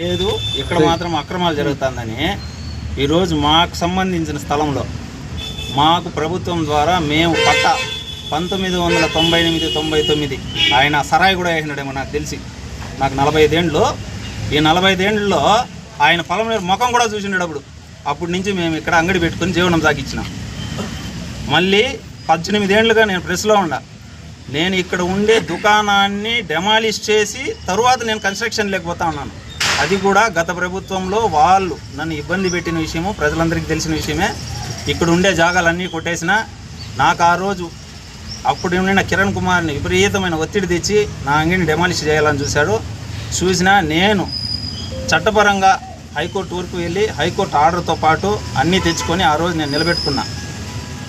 లేదు ఇక్కడ మాత్రం అక్రమాలు జరుగుతుందని ఈరోజు మాకు సంబంధించిన స్థలంలో మాకు ప్రభుత్వం ద్వారా మేము పట్ట పంతొమ్మిది వందల తొంభై ఎనిమిది తొంభై తొమ్మిది ఆయన సరాయి కూడా వేసినాడేమో నాకు తెలిసి. నాకు నలభై ఐదేండ్లు ఈ నలభై ఐదేండ్లలో ఆయన పొలం ముఖం కూడా చూసినాడు అప్పుడు అప్పటి నుంచి మేము ఇక్కడ అంగడి పెట్టుకొని జీవనం సాగించినాం. మళ్ళీ పద్దెనిమిది ఏళ్ళుగా నేను ప్రెస్లో ఉండా నేను ఇక్కడ ఉండే దుకాణాన్ని డెమాలిష్ చేసి తరువాత నేను కన్స్ట్రక్షన్ లేకపోతా ఉన్నాను. అది కూడా గత ప్రభుత్వంలో వాళ్ళు నన్ను ఇబ్బంది పెట్టిన విషయము ప్రజలందరికీ తెలిసిన విషయమే. ఇక్కడ ఉండే జాగాలన్నీ కొట్టేసిన నాకు ఆ రోజు అప్పుడు ఉండిన కిరణ్ కుమార్ని విపరీతమైన ఒత్తిడి తెచ్చి నా అంగిని డెమాలిష్ చేయాలని చూశాడు. చూసినా నేను చట్టపరంగా హైకోర్టు వరకు వెళ్ళి హైకోర్టు ఆర్డర్తో పాటు అన్నీ తెచ్చుకొని ఆ రోజు నేను నిలబెట్టుకున్నా.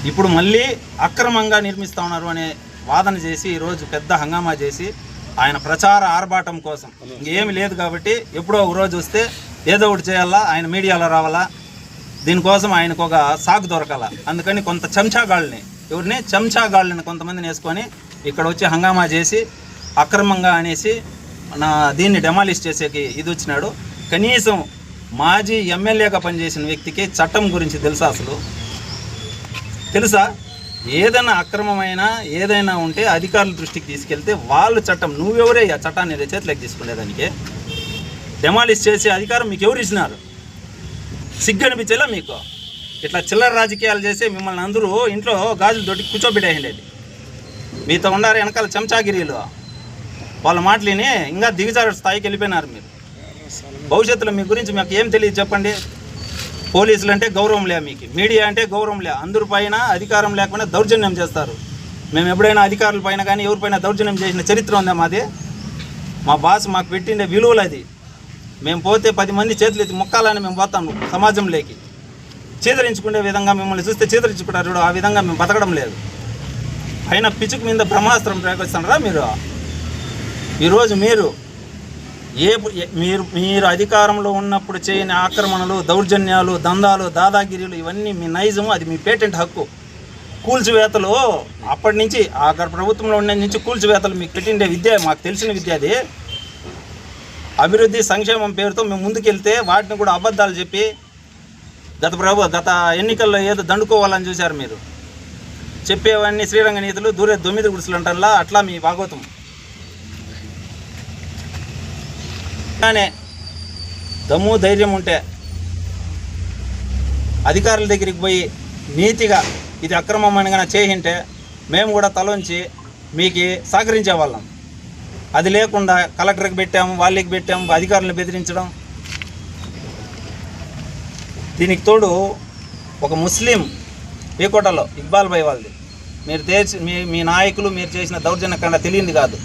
ఇప్పుడు మళ్ళీ అక్రమంగా నిర్మిస్తా ఉన్నారు అనే వాదన చేసి ఈరోజు పెద్ద హంగామా చేసి ఆయన ప్రచార ఆర్భాటం కోసం. ఇంకేమి లేదు కాబట్టి ఎప్పుడో ఒక రోజు వస్తే ఏదో ఒకటి చేయాలా ఆయన మీడియాలో రావాలా దీనికోసం ఆయనకు ఒక సాకు దొరకాల. అందుకని కొంత చెంచాగాళ్ళని ఎవరిని? చెంచాగాళ్ళని కొంతమందిని వేసుకొని ఇక్కడ వచ్చి హంగామా చేసి అక్రమంగా అనేసి నా దీన్ని డెమాలిష్ చేసేకి ఇది వచ్చినాడు. కనీసం మాజీ ఎమ్మెల్యేగా పనిచేసిన వ్యక్తికి చట్టం గురించి తెలుసా అసలు? తెలుసా? ఏదైనా అక్రమమైన ఏదైనా ఉంటే అధికారుల దృష్టికి తీసుకెళ్తే వాళ్ళు చట్టం నువ్వెవరే ఆ చట్టాన్ని చేతిలోకి తీసుకునేదానికి డెమాలిష్ చేసే అధికారం మీకు ఎవరు ఇచ్చినారు? సిగ్గు అనిపించేలా మీకు. ఇట్లా చిల్లర రాజకీయాలు చేసి మిమ్మల్ని అందరూ ఇంట్లో గాజులు దొడ్డి కూర్చోబెట్టేయండి. మీతో ఉండారు వెనకాల చెంచాగిరీలు. వాళ్ళ మాటలిని ఇంకా దిగజారు స్థాయికి వెళ్ళిపోయినారు మీరు. భవిష్యత్తులో మీ గురించి మాకు ఏం తెలియదు చెప్పండి. పోలీసులు అంటే గౌరవం లే మీకు. మీడియా అంటే గౌరవం లే. అందరి పైన అధికారం లేకుండా దౌర్జన్యం చేస్తారు. మేము ఎప్పుడైనా అధికారుల పైన కానీ ఎవరిపైన దౌర్జన్యం చేసిన చరిత్ర ఉందా మాది? మా బాస్ మాకు పెట్టిండే విలువలు అది. మేము పోతే పది మంది చేతులు ఎత్తి మొక్కాలని మేము పోతాము సమాజంలోకి. చీదరించుకునే విధంగా మిమ్మల్ని చూస్తే చీదరించుకుంటారు చూడు ఆ విధంగా మేము బతకడం లేదు. పైన పిచ్చుకు మీద బ్రహ్మాస్త్రం ప్రయోగిస్తున్నారా మీరు? ఈరోజు మీరు ఏ ఏ- మీరు మీరు అధికారంలో ఉన్నప్పుడు చేయని ఆక్రమణలు దౌర్జన్యాలు దందాలు దాదాగిరీలు ఇవన్నీ మీ నైజం అది మీ పేటెంట్ హక్కు. కూల్చివేతలు అప్పటి నుంచి ఆ ప్రభుత్వంలో ఉండే నుంచి కూల్చివేతలు మీకు పెట్టిండే విద్య మాకు తెలిసిన విద్య అది. అభివృద్ధి సంక్షేమం పేరుతో మేము ముందుకెళ్తే వాటిని కూడా అబద్ధాలు చెప్పి గత ప్రభు గత ఎన్నికల్లో ఏదో దండుకోవాలని చూశారు మీరు. చెప్పేవన్నీ శ్రీరంగ నీతులు దూరే దొమ్మిది గుడిసెలు అంటారా అట్లా మీ భాగవతం కానీ దమ్ము ధైర్యం ఉంటే అధికారుల దగ్గరికి పోయి నీతిగా ఇది అక్రమం కానీ చేయింటే మేము కూడా తలంచి మీకు సహకరించే వాళ్ళం. అది లేకుండా కలెక్టర్కి పెట్టాము వాళ్ళకి పెట్టాము అధికారులను బెదిరించడం. దీనికి తోడు ఒక ముస్లిం పీకోటలో ఇక్బాల్ భాయ్ వాళ్ళది. మీరు తెచ్చి మీ మీ నాయకులు మీరు చేసిన దౌర్జన్య కన్నా తెలియంది కాదు.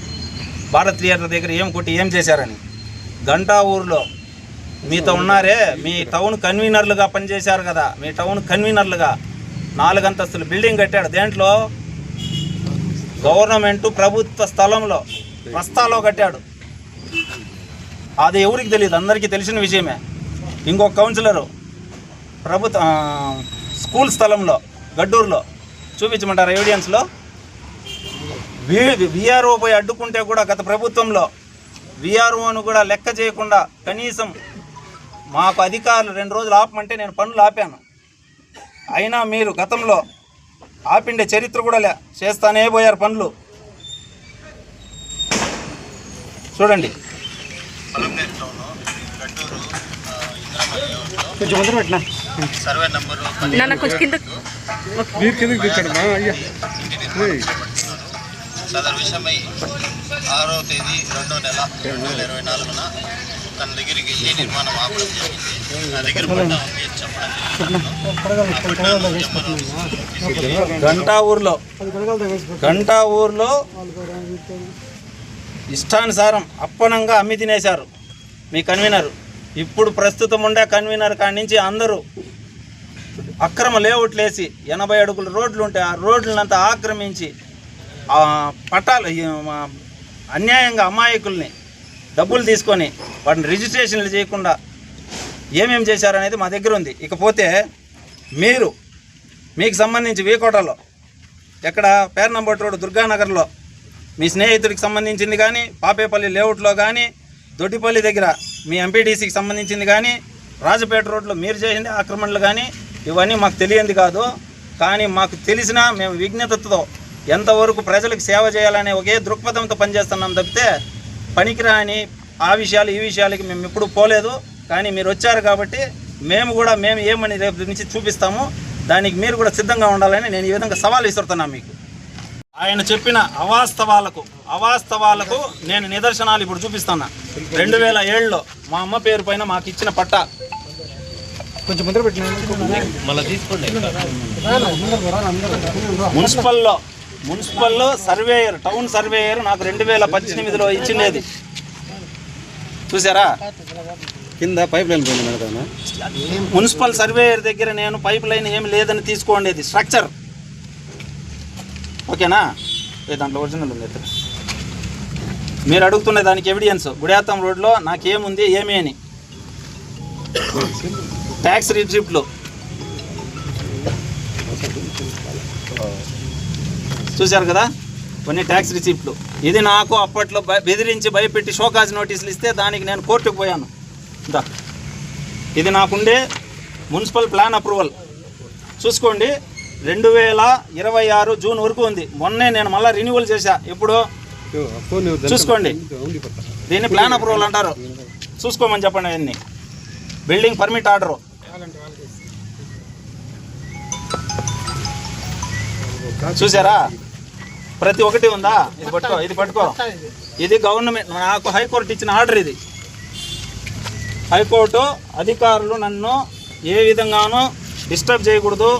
భారత్ థియేటర్ దగ్గర ఏం కొట్టి ఏం చేశారని. గంటా ఊర్లో మీతో ఉన్నారే మీ టౌన్ కన్వీనర్లుగా పనిచేశారు కదా. మీ టౌన్ కన్వీనర్లుగా నాలుగు అంతస్తులు బిల్డింగ్ కట్టాడు. దేంట్లో? గవర్నమెంట్ ప్రభుత్వ స్థలంలో రస్తాలో కట్టాడు. అది ఎవరికి తెలియదు అందరికీ తెలిసిన విషయమే. ఇంకొక కౌన్సిలరు ప్రభుత్వ స్కూల్ స్థలంలో గడ్డూరులో. చూపించమంటారు ఎవిడెన్స్లో విఆర్ఓ పోయి అడ్డుకుంటే కూడా గత ప్రభుత్వంలో విఆర్ఓను కూడా లెక్క చేయకుండా కనీసం మాకు అధికారులు రెండు రోజులు ఆపమంటే నేను పనులు ఆపాను. అయినా మీరు గతంలో ఆపిండే చరిత్ర కూడా లే చేస్తానే పోయారు పనులు. చూడండి. సర్వే నంబరు సదరు విషయమై ఆరో తేదీ రెండో నెల రెండు వేల ఇరవై నాలుగున తన దగ్గరికి వెళ్ళి నిర్మాణం ఆపడం జరిగింది. నా దగ్గర పట్ట ఉంది అని చెప్పడం గంటా ఊర్లో. గంటా ఊర్లో ఇష్టానుసారం అప్పనంగా అమ్మి తినేశారు మీ కన్వీనర్. ఇప్పుడు ప్రస్తుతం ఉండే కన్వీనర్ కాడి నుంచి అందరూ అక్రమ లేఅవుట్లు వేసి ఎనభై అడుగుల రోడ్లు ఉంటే ఆ రోడ్లనంతా ఆక్రమించి ఆ పట్టాలు అన్యాయంగా అమాయకుల్ని డబ్బులు తీసుకొని వాటిని రిజిస్ట్రేషన్లు చేయకుండా ఏమేం చేశారనేది మా దగ్గర ఉంది. ఇకపోతే మీరు మీకు సంబంధించి వీకోటలో ఎక్కడ పేర్నంబట్ రోడ్ దుర్గానగర్లో మీ స్నేహితుడికి సంబంధించింది కానీ పాపేపల్లి లేఅవుట్లో కానీ దొడ్డిపల్లి దగ్గర మీ ఎంపీడీసీకి సంబంధించింది కానీ రాజపేట రోడ్లో మీరు చేసింది ఆక్రమణలు కానీ ఇవన్నీ మాకు తెలియంది కాదు. కానీ మాకు తెలిసిన మేము విజ్ఞతతో ఎంతవరకు ప్రజలకు సేవ చేయాలనే ఒకే దృక్పథంతో పనిచేస్తున్నాం తప్పితే పనికిరాని ఆ విషయాలు ఈ విషయాలకి మేము ఎప్పుడు పోలేదు. కానీ మీరు వచ్చారు కాబట్టి మేము కూడా మేము ఏమని రేపు నుంచి చూపిస్తాము దానికి మీరు కూడా సిద్ధంగా ఉండాలని నేను ఈ విధంగా సవాల్ విసురుతున్నాను మీకు. ఆయన చెప్పిన అవాస్తవాలకు అవాస్తవాలకు నేను నిదర్శనాలు ఇప్పుడు చూపిస్తున్నా. రెండు వేల ఏడులో మా అమ్మ పేరు పైన మాకు ఇచ్చిన పట్ట. కొంచెం ముందర పెట్టిన మున్సిపల్లో మున్సిపల్లో సర్వేయర్ టౌన్ సర్వేయర్ నాకు రెండు వేల పద్దెనిమిదిలో ఇచ్చినది. చూసారా? కింద పైప్ లైన్ పోయింది మున్సిపల్ సర్వేయర్ దగ్గర నేను పైప్ లైన్ ఏమి లేదని తీసుకోండేది. స్ట్రక్చర్. ఓకేనా? ఏ దాంట్లో ఒరిజినల్ ఉంది ఎత్తు. మీరు అడుగుతున్న దానికి ఎవిడియన్స్ గుడియాతం రోడ్లో నాకేముంది ఏమి అని. ట్యాక్స్ రిసిప్ట్లు చూశారు కదా? కొన్ని ట్యాక్స్ రిసీప్ట్లు ఇది నాకు అప్పట్లో బెదిరించి భయపెట్టి షోకాజ్ నోటీసులు ఇస్తే దానికి నేను కోర్టుకు పోయాను. దా ఇది నాకుండే మున్సిపల్ ప్లాన్ అప్రూవల్. చూసుకోండి రెండు వేల ఇరవై ఆరు జూన్ వరకు ఉంది. మొన్నే నేను మళ్ళీ రెన్యువల్ చేశా. ఎప్పుడు? చూసుకోండి. దీన్ని ప్లాన్ అప్రూవల్ అంటారు. చూసుకోమని చెప్పండి అవన్నీ బిల్డింగ్ పర్మిట్ ఆర్డరు. చూసారా? ప్రతి ఒక్కటి ఉందా? ఇది పట్టుకో ఇది పట్టుకో. ఇది. గవర్నమెంట్ నాకు హైకోర్టు ఇచ్చిన ఆర్డర్ ఇది. హైకోర్టు అధికారులు నన్ను ఏ విధంగానూ డిస్టర్బ్ చేయకూడదు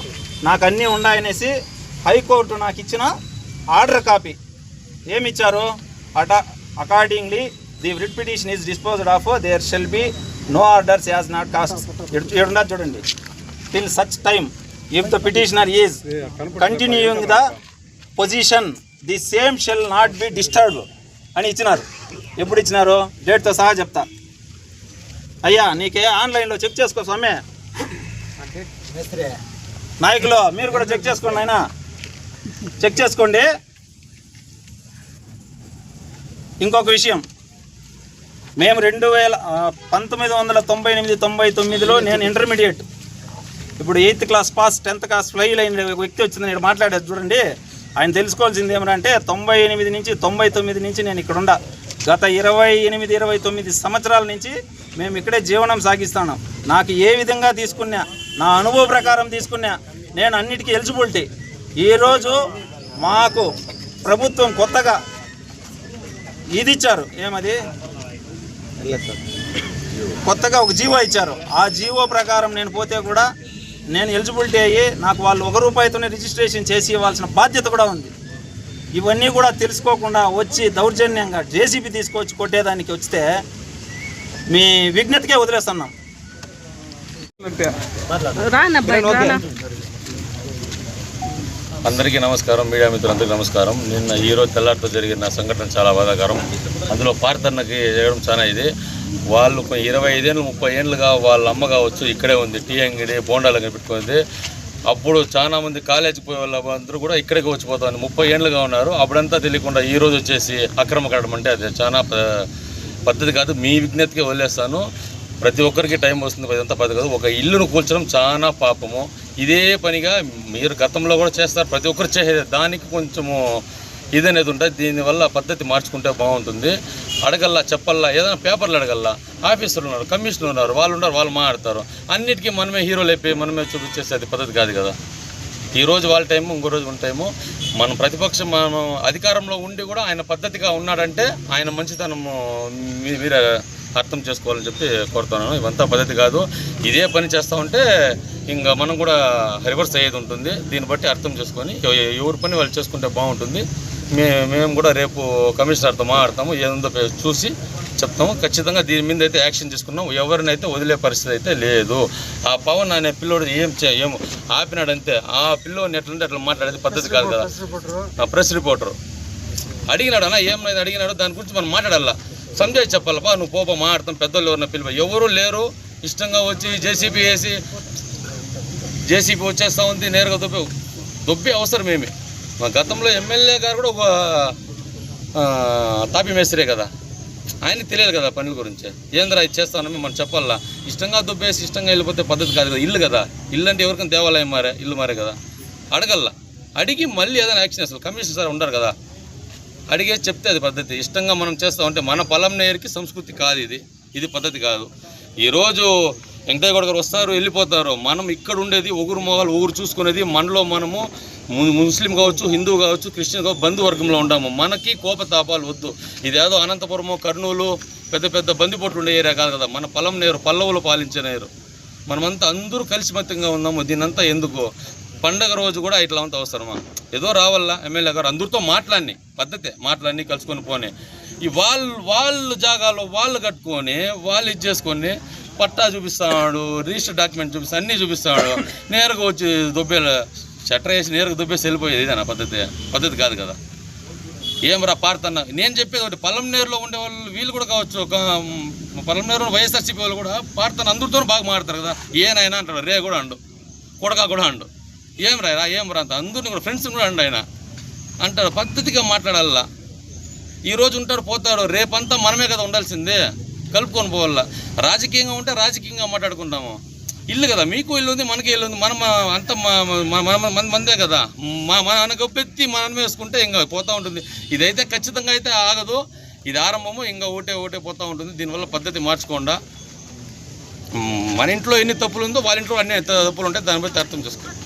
నాకు అన్నీ ఉన్నాయనేసి హైకోర్టు నాకు ఇచ్చిన ఆర్డర్ కాపీ. ఏమి ఇచ్చారు అట accordingly the writ petition is disposed of there shall be no orders as not cost ఇక్కడ చూడండి. Till such time if the petitioner is continuing the position the same shall not be disturb అని ఇచ్చినారు. ఎప్పుడు ఇచ్చినారు? డేట్తో సహా చెప్తా. అయ్యా నీకే ఆన్లైన్లో చెక్ చేసుకో స్వామి. నాయకులు మీరు కూడా చెక్ చేసుకోండి ఆయన చెక్ చేసుకోండి. ఇంకొక విషయం. మేము రెండు వేల పంతొమ్మిది వందల తొంభై ఎనిమిది తొంభై తొమ్మిదిలో నేను ఇంటర్మీడియట్ ఇప్పుడు eighth class pass tenth class fail అయిన వ్యక్తి వచ్చింది నేను మాట్లాడేది చూడండి. ఆయన తెలుసుకోవాల్సింది ఏమంటే తొంభై ఎనిమిది నుంచి తొంభై తొమ్మిది నుంచి నేను ఇక్కడ గత ఇరవై ఎనిమిది ఇరవై తొమ్మిది సంవత్సరాల నుంచి మేము ఇక్కడే జీవనం సాగిస్తున్నాం. నాకు ఏ విధంగా తీసుకున్నా నా అనుభవ ప్రకారం తీసుకున్నా నేను అన్నిటికీ ఎలిజిబిలిటీ. ఈరోజు మాకు ప్రభుత్వం కొత్తగా ఇది ఇచ్చారు. ఏమది? కొత్తగా ఒక జీవో ఇచ్చారు. ఆ జీవో ప్రకారం నేను పోతే కూడా నేను ఎలిజిబిలిటీ అయ్యి నాకు వాళ్ళు ఒక రూపాయితోనే రిజిస్ట్రేషన్ చేసి ఇవ్వాల్సిన బాధ్యత కూడా ఉంది. ఇవన్నీ కూడా తెలుసుకోకుండా వచ్చి దౌర్జన్యంగా జేసీబీ తీసుకొచ్చి కొట్టేదానికి వస్తే మీ విజ్ఞతకే వదిలేస్తున్నాం. అందరికీ నమస్కారం మీడియా మిత్రులందరికీ నమస్కారం. నిన్న ఈరోజు తెల్లారితో జరిగిన సంఘటన చాలా బాధాకరం. అందులో పార్థన్నకి జరగడం చాలా ఇది. వాళ్ళు ఇరవై ఐదేళ్ళు ముప్పై ఏళ్ళుగా వాళ్ళ అమ్మ కావచ్చు ఇక్కడే ఉంది టీ అంగడి బోండాలు అంగడి పెట్టుకుంది. అప్పుడు చాలా మంది కాలేజీకి పోయే వాళ్ళందరూ కూడా ఇక్కడికి వచ్చిపోతాను ముప్పై ఏళ్ళుగా ఉన్నారు. అప్పుడంతా తెలియకుండా ఈ రోజు వచ్చేసి అక్రమ కట్టడం అంటే అది చాలా ప- పద్ధతి కాదు. మీ విజ్ఞతకే వదిలేస్తాను. ప్రతి ఒక్కరికి టైం వస్తుంది ఇదంతా పద్ధతి కాదు. ఒక ఇల్లును కూల్చడం చాలా పాపము. ఇదే పనిగా మీరు గతంలో కూడా చేస్తారు. ప్రతి ఒక్కరు చేసేది. దానికి కొంచెము ఇది అనేది ఉంటుంది. దీనివల్ల పద్ధతి మార్చుకుంటే బాగుంటుంది. అడగల్లా చెప్పల్లా ఏదైనా పేపర్లు అడగల్లా. ఆఫీసర్లు ఉన్నారు కమిషనర్ ఉన్నారు వాళ్ళు ఉన్నారు వాళ్ళు మాట్లాడతారు. అన్నిటికీ మనమే హీరోలు అయిపోయి మనమే చూపించేసేది పద్ధతి కాదు కదా. ఈ రోజు వాళ్ళ టైము ఇంకో రోజు ఉన్న టైము. మనం ప్రతిపక్షం మనం అధికారంలో ఉండి కూడా ఆయన పద్ధతిగా ఉన్నాడంటే ఆయన మంచితనము మీ- మీరే అర్థం చేసుకోవాలని చెప్పి కోరుతున్నాను. ఇవంతా పద్ధతి కాదు. ఇదే పని చేస్తూ ఉంటే ఇంకా మనం కూడా రివర్స్ అయ్యేది ఉంటుంది. దీన్ని బట్టి అర్థం చేసుకొని ఎవ- ఎవరి పని వాళ్ళు చేసుకుంటే బాగుంటుంది. మే మేము కూడా రేపు కమిషనర్తో మాట్లాడతాము. ఏదో చూసి చెప్తాము. ఖచ్చితంగా దీని మీద అయితే యాక్షన్ తీసుకున్నాం ఎవరినైతే వదిలే పరిస్థితి అయితే లేదు. ఆ పవన్ అనే పిల్లోడు ఏం చే ఏం ఆపినాడంతే ఆ పిల్లోని ఎట్లంటే అట్లా మాట్లాడేది పద్ధతి కాదు కదా. ఆ ప్రెస్ రిపోర్టర్. అడిగినాడు అన్న ఏమైనా అడిగినాడు దాని గురించి మనం మాట్లాడాలా? సంజయ్ చెప్పాలపా నువ్వు పోప మాట్లాడతాం పెద్దోళ్ళు ఎవరిన పిలువ ఎవరు లేరు ఇష్టంగా వచ్చి జేసీబీ వేసి జేసీబీ వచ్చేస్తా ఉంది నేరుగా దొబ్బి దొబ్బి అవసరం ఏమి? మా గతంలో ఎమ్మెల్యే గారు కూడా ఒక ఆ, తాపి మేస్త్రే కదా. ఆయన తెలియదు కదా పనుల గురించి. ఏంద్రా ఇది చేస్తానని మనం చెప్పాలా? ఇష్టంగా దుబ్బేసి ఇష్టంగా వెళ్ళిపోతే పద్ధతి కాదు కదా ఇల్లు కదా. ఇల్లు అంటే ఎవరికైనా దేవాలయం మారే ఇల్లు మారే కదా. అడగల్లా. అడిగి మళ్ళీ ఏదైనా యాక్షన్ అసలు కమిషనర్ సార్ ఉండరు కదా. అడిగే చెప్తే అది పద్ధతి. ఇష్టంగా మనం చేస్తామంటే మన పొలం నేరికి సంస్కృతి కాదు ఇది. ఇది పద్ధతి కాదు. ఈరోజు వెంకటయ్య గౌడ గారు వస్తారు వెళ్ళిపోతారు. మనం ఇక్కడ ఉండేది ఒకరు మొగలు ఊగురు చూసుకునేది మనలో మనము ము- ముస్లిం కావచ్చు హిందూ కావచ్చు క్రిస్టియన్ కావచ్చు బంధువర్గంలో ఉంటాము మనకి కోపతాపాలు వద్దు. ఇదేదో అనంతపురము కర్నూలు పెద్ద పెద్ద బందిపోట్లు ఉండే ఏరియా కాదు కదా. మన పొలం నేరు పల్లవులు పాలించే నేరు. మనమంతా అందరూ కలిసిమత్తంగా ఉన్నాము. దీనంతా ఎందుకు? పండగ రోజు కూడా ఇట్లా అంత అవసరమా? ఏదో రావాలా? ఎమ్మెల్యే గారు అందరితో మాట్లాడిని. పద్ధతే మాట్లాడి కలుసుకొని పోనే. ఈ వాళ్ళు వాళ్ళు జాగాలో వాళ్ళు కట్టుకొని వాళ్ళు ఇది చేసుకొని పట్టా చూపిస్తాడు రిజిస్టర్ డాక్యుమెంట్ చూపిస్తా అన్నీ చూపిస్తాడు. నేరుగా వచ్చి దుబ్బేలు షట్టర్ వేసి నేరుగా దుబ్బేసి వెళ్ళిపోయేది ఇదేనా పద్ధతి. పద్ధతి కాదు కదా. ఏం రా పాడుతున్నా? నేను చెప్పేది ఒకటి పల్లంనేరులో ఉండే వాళ్ళు వీళ్ళు కూడా కావచ్చు ఒక పల్లంనేరు వైఎస్ఆర్సీపీ వాళ్ళు కూడా పాడుతాను అందరితో బాగా మాడతారు కదా. ఏనాయన అంటాడు రే కూడా అండు కొడక కూడా అండు. ఏం రా ఏం రా అంత? అందరిని కూడా ఫ్రెండ్స్ కూడా అండు ఆయన. అంటారు. పద్ధతిగా మాట్లాడాలా ఈరోజు ఉంటారు పోతారు. రేపంతా మనమే కదా ఉండాల్సిందే. కలుపుకొని పోవాలా. రాజకీయంగా ఉంటే రాజకీయంగా మాట్లాడుకుంటాము. ఇల్లు కదా. మీకు ఇల్లు ఉంది మనకి ఇల్లు ఉంది. మనం అంత మన మందే కదా. మా మన గొప్పెత్తి మనం వేసుకుంటే ఇంకా పోతూ ఉంటుంది. ఇదైతే ఖచ్చితంగా అయితే ఆగదు. ఇది ఆరంభము ఇంకా ఒకటే ఒకటే పోతూ ఉంటుంది. దీనివల్ల పద్ధతి మార్చుకోండా. మన ఇంట్లో ఎన్ని తప్పులు ఉందో వాళ్ళ ఇంట్లో అన్ని తప్పులు ఉంటాయి. దాన్ని బట్టి అర్థం చేసుకోండి